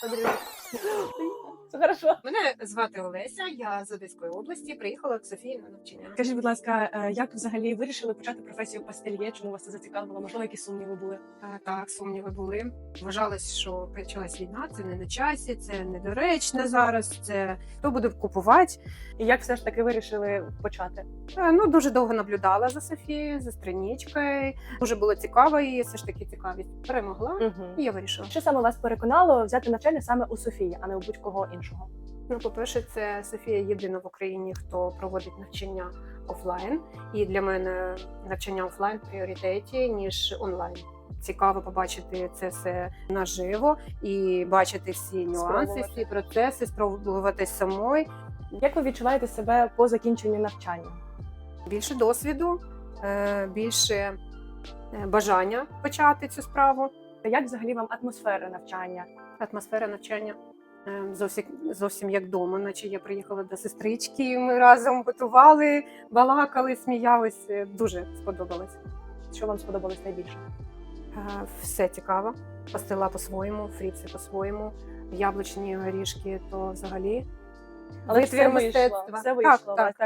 Подружить. Все хорошо. Мене звати Олеся, я з Одеської області. Приїхала в Софії на навчання. Скажіть, будь ласка, е, як взагалі вирішили почати професію пастельє? Чому вас це зацікавило? Можливо, якісь сумніви були? Е, Так, сумніви були. Вважалось, що почалась війна, це не на часі, це недоречно зараз. Це хто буде купувати. І як все ж таки вирішили почати? Е, Ну дуже довго наблюдала за Софією, за страничкою. Дуже було цікаво, і все ж таки цікавість перемогла. Угу. І я вирішила. Що саме вас переконало взяти навчання саме у Софії, а не у будь-кого іншого? Ну, по-перше, це Софія єдина в Україні, хто проводить навчання офлайн. І для мене навчання офлайн в пріоритеті ніж онлайн. Цікаво побачити це все наживо і бачити всі нюанси, всі процеси, спробувати самої. Як ви відчуваєте себе по закінченню навчання? Більше досвіду, е, більше е, бажання почати цю справу. Як взагалі вам атмосфера навчання? Атмосфера навчання е, зовсім зовсім як вдома, наче я приїхала до сестрички. і Ми разом готували, балакали, сміялися. Дуже сподобалось. Що вам сподобалось найбільше? Е, Все цікаво. Пастила по-своєму, фріци по-своєму, яблучні горішки, то взагалі Але витвір все вийшло, мистецтва. все вийшло. Так, так. Так,